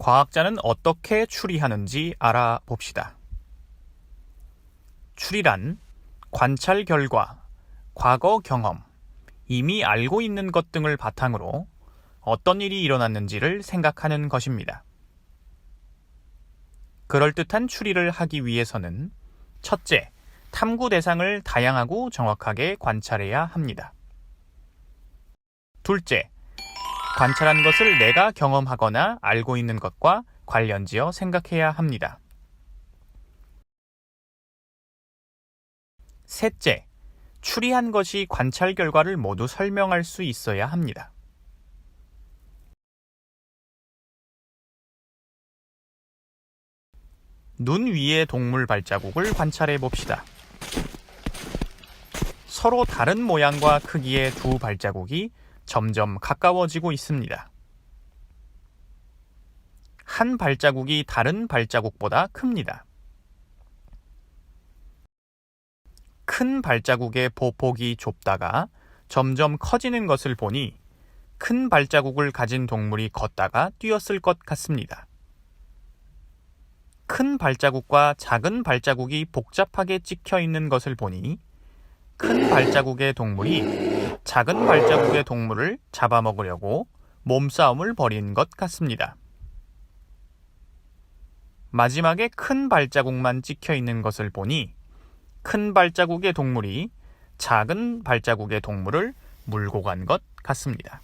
과학자는 어떻게 추리하는지 알아봅시다. 추리란 관찰 결과, 과거 경험, 이미 알고 있는 것 등을 바탕으로 어떤 일이 일어났는지를 생각하는 것입니다. 그럴듯한 추리를 하기 위해서는 첫째, 탐구 대상을 다양하고 정확하게 관찰해야 합니다. 둘째, 관찰한 것을 내가 경험하거나 알고 있는 것과 관련지어 생각해야 합니다. 셋째, 추리한 것이 관찰 결과를 모두 설명할 수 있어야 합니다. 눈 위의 동물 발자국을 관찰해 봅시다. 서로 다른 모양과 크기의 두 발자국이 점점 가까워지고 있습니다. 한 발자국이 다른 발자국보다 큽니다. 큰 발자국의 보폭이 좁다가 점점 커지는 것을 보니 큰 발자국을 가진 동물이 걷다가 뛰었을 것 같습니다. 큰 발자국과 작은 발자국이 복잡하게 찍혀 있는 것을 보니 큰 발자국의 동물이 작은 발자국의 동물을 잡아먹으려고 몸싸움을 벌인 것 같습니다. 마지막에 큰 발자국만 찍혀 있는 것을 보니 큰 발자국의 동물이 작은 발자국의 동물을 물고 간 것 같습니다.